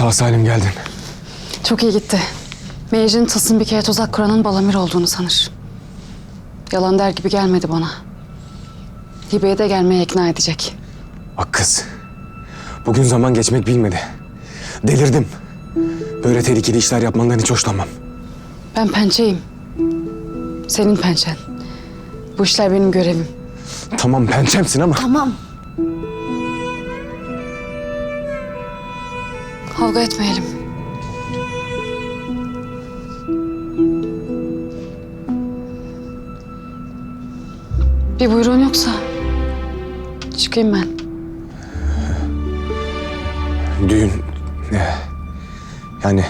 Sağ salim geldin. Çok iyi gitti. Meyir'in tasın bir kere tuzak kuranın Balamir olduğunu sanır. Yalan der gibi gelmedi bana. Hibe'ye de gelmeye ikna edecek. Bak kız. Bugün zaman geçmek bilmedi. Delirdim. Böyle tehlikeli işler yapmandan hiç hoşlanmam. Ben pençeyim. Senin pençen. Bu işler benim görevim. Tamam pençemsin ama Tamam. Kavga etmeyelim. Bir buyruğun yoksa çıkayım ben. düğün... Ne? Yani...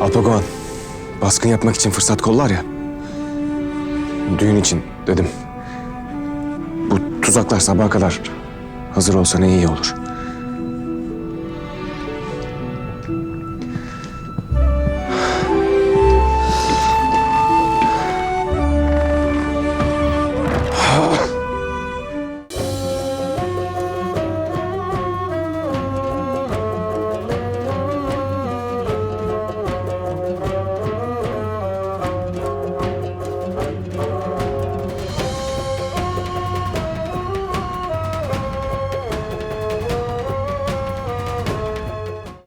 Alpagoan baskın yapmak için fırsat kollar ya. Düğün için dedim. Bu tuzaklar sabaha kadar hazır olsa ne iyi olur.